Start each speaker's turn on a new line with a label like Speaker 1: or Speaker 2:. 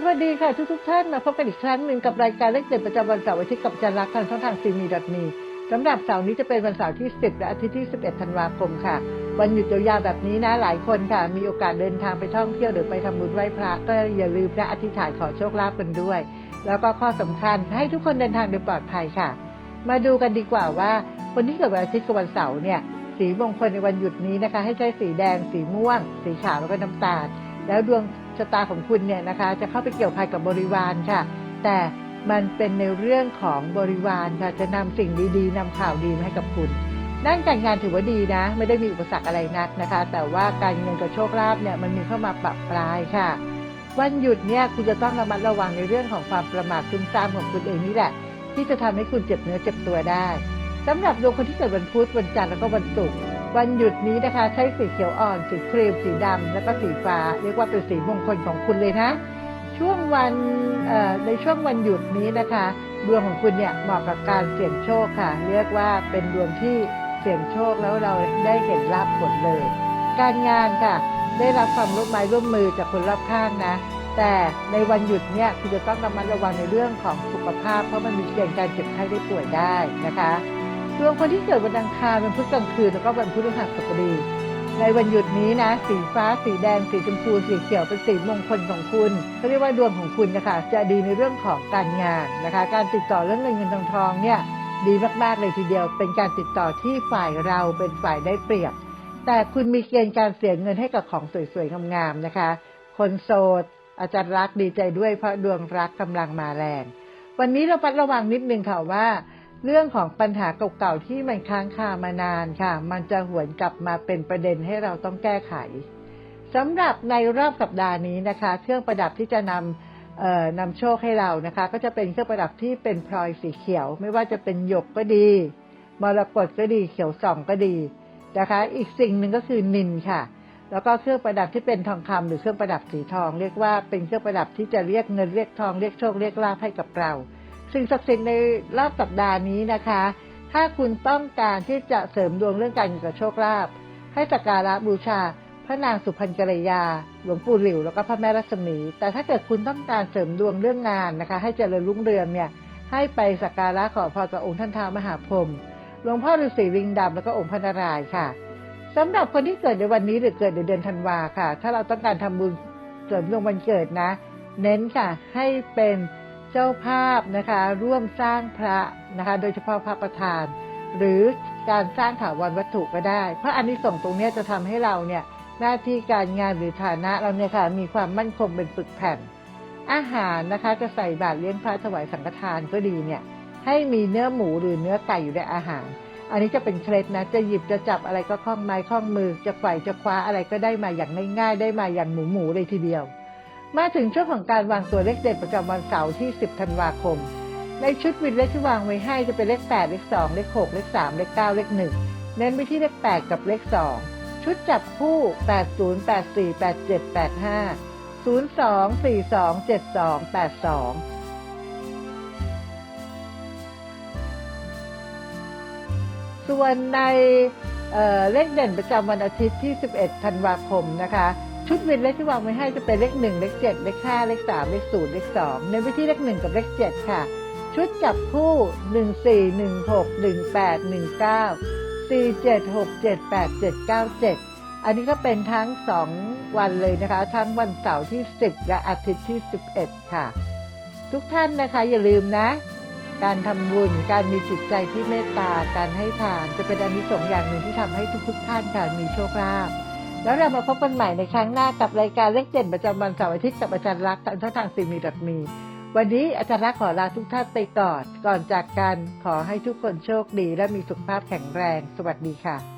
Speaker 1: สวัสดีค่ะทุกทุกท่านมาพบกันอีกครั้งหนึ่งกับรายการเลขเด็ดประจำวันเสาร์อาทิตย์กับอาจันรักทางช่องทางซีมีดอทมีสำหรับเสาร์นี้จะเป็นวันเสาร์ที่ 10 และอาทิตย์ที่ 11 ธันวาคมค่ะ วันหยุดยาวๆแบบนี้นะหลายคนค่ะ มีโอกาสเดินทางไปท่องเที่ยวหรือไปทำบุญไหว้พระก็อย่าลืมนะอธิษฐานขอโชคลาภกันด้วย แล้วก็ข้อสำคัญให้ทุกคนเดินทางโดยปลอดภัยค่ะ มาดูกันดีกว่าว่าคนที่เกิดวันอาทิตย์กับวันเสาร์เนี่ยสีมงคลในวันหยุดนี้นะคะ ให้ใช้สีแดง สีม่วง สีขาวแล้วก็น้ำตาลแล้วดวง ชะตาของคุณเนี่ยนะคะจะเข้าไปเกี่ยวพันกับบริวารค่ะ แต่มันเป็นในเรื่องของบริวารค่ะจะนำสิ่งดีๆนำข่าวดีมาให้กับคุณด้านการงานถือว่าดีนะ ไม่ได้มีอุปสรรคอะไรนักนะคะ แต่ว่าการเงินกับโชคลาภเนี่ยมันมีเข้ามาปรับปลายค่ะ วันหยุดเนี่ยคุณจะต้องระมัดระวังในเรื่องของความประมาทซุ่มซ่ามของคุณเองนี่แหละ ที่จะทำให้คุณเจ็บเนื้อเจ็บตัวได้สำหรับดวงคนที่เกิดวันพุธวันจันทร์แล้วก็วันศุกร์ วันหยุดนี้นะคะ ใช้สีเขียวอ่อน สีครีม สีดำแล้วก็สีฟ้า เรียกว่าเป็นสีมงคลของคุณเลยนะ ช่วงวันในช่วงวันหยุดนี้นะคะดวงของคุณเนี่ยเหมาะกับการเสี่ยงโชคค่ะ เรียกว่าเป็นดวงที่เสี่ยงโชคแล้วเราได้เห็นลาบผลเลย การงานค่ะ ได้รับความร่วมไม้ร่วมมือจากคนรอบข้างนะ แต่ในวันหยุดเนี่ยคุณจะต้องระมัดระวังในเรื่องของสุขภาพ เพราะมันมีเสี่ยงการเจ็บไข้ได้ป่วยได้นะคะ ดวงคนที่เกิดวันอังคารวันพุธกลางคืนแล้วก็วันพฤหัสบดีในวันหยุดนี้นะ สีฟ้า สีแดง สีชมพู สีเขียวเป็นสีมงคลของคุณเขาเรียกว่าดวงของคุณนะคะ จะดีในเรื่องของการงานนะคะ การติดต่อเรื่องเงินเงินทองทองเนี่ยดีมากๆเลยทีเดียว เป็นการติดต่อที่ฝ่ายเราเป็นฝ่ายได้เปรียบ แต่คุณมีเกณฑ์การเสียเงินให้กับของสวยๆงามๆนะคะ คนโสดอาจารย์รักดีใจด้วยเพราะดวงรักกำลังมาแรง วันนี้เราปัดระวังนิดนึงค่ะว่า เรื่องของปัญหาเก่าๆที่มันค้างคามานานค่ะ มันจะหวนกลับมาเป็นประเด็นให้เราต้องแก้ไขสำหรับในรอบสัปดาห์นี้นะคะ เครื่องประดับที่จะนำนำโชคให้เรานะคะ ก็จะเป็นเครื่องประดับที่เป็นพลอยสีเขียว ไม่ว่าจะเป็นหยกก็ดีมรกตก็ดีเขียวส่องก็ดีนะคะ อีกสิ่งหนึ่งก็คือนินค่ะ แล้วก็เครื่องประดับที่เป็นทองคำหรือเครื่องประดับสีทอง เรียกว่าเป็นเครื่องประดับที่จะเรียกเงินเรียกทองเรียกโชคเรียกลาภให้กับเรา สิ่งศักดิ์สิทธิ์ในรอบสัปดาห์นี้นะคะ ถ้าคุณต้องการที่จะเสริมดวงเรื่องการเงินกับโชคลาภให้สักการะบูชาพระนางสุพรรณกัลยา หลวงปู่หลิว แล้วก็พระแม่รัศมี แต่ถ้าเกิดคุณต้องการเสริมดวงเรื่องงานนะคะ ให้เจริญรุ่งเรืองเนี่ยให้ไปสักการะขอพรจากองค์ท่านท้าวมหาพรหมหลวงพ่อฤาษีลิงดำแล้วก็องค์พระนารายณ์ค่ะสำหรับคนที่เกิดในวันนี้หรือเกิดในเดือนธันวาค่ะ ถ้าเราต้องการทำบุญเสริมดวงวันเกิดนะ เน้นค่ะ ให้เป็น เจ้าภาพนะคะร่วมสร้างพระนะคะ โดยเฉพาะพระประธาน หรือการสร้างถาวรวัตถุก็ได้ เพราะอันนี้ส่งตรงนี้จะทำให้เราเนี่ยหน้าที่การงานหรือฐานะเราเนี่ยค่ะมีความมั่นคงเป็นปึกแผ่น อาหารนะคะจะใส่บาตรเลี้ยงพระถวายสังฆทานก็ดีเนี่ยให้มีเนื้อหมูหรือเนื้อไก่อยู่ในอาหาร อันนี้จะเป็นเคล็ดนะ จะหยิบจะจับอะไรก็คล่องไม้คล่องมือ จะไฝ่จะคว้าอะไรก็ได้มาอย่างง่ายๆ ได้มาอย่างหมูหมูๆเลยทีเดียว มาถึงช่วงของการวางตัวเลขเด็ดประจำวันเสาร์ที่ 10 ธันวาคม ในชุดวินเลขที่วางไว้ให้จะเป็นเลข 8 เลข 2 เลข 6 เลข 3 เลข 9 เลข 1 เน้นไปที่เลข 8 กับเลข 2 ชุดจับคู่ 80 84 87 85 02 42 72 82ส่วนในเอ่อเลขเด่นประจำวันอาทิตย์ที่ 11 ธันวาคมนะคะ ชุดวินเลขที่วางไว้ให้จะเป็นเลข1เลข7เลข5เลข3เลข0เลข2ในวิธีเลข1กับเลข7ค่ะ ชุดจับคู่1 4 1 6 1 8 1 9 4 7 6 7 8 7 9 7อันนี้ก็เป็นทั้ง2วันเลยนะคะ ทั้งวันเสาร์ที่10และอาทิตย์ที่11ค่ะ ทุกท่านนะคะอย่าลืมนะ การทำบุญการมีจิตใจที่เมตตาการให้ทานจะเป็นอานิสงส์อย่างหนึ่งที่ทำให้ทุกๆท่านค่ะมีโชคลาภ แล้วเรามาพบกันใหม่ในครั้งหน้ากับรายการเลขเด่นประจำวันเสาร์อาทิตย์กับอาจารย์รักทางช่องทางซีมีดัมี วันนี้อาจารย์รักขอลาทุกท่านไปก่อน ก่อนจากกันขอให้ทุกคนโชคดีและมีสุขภาพแข็งแรง สวัสดีค่ะ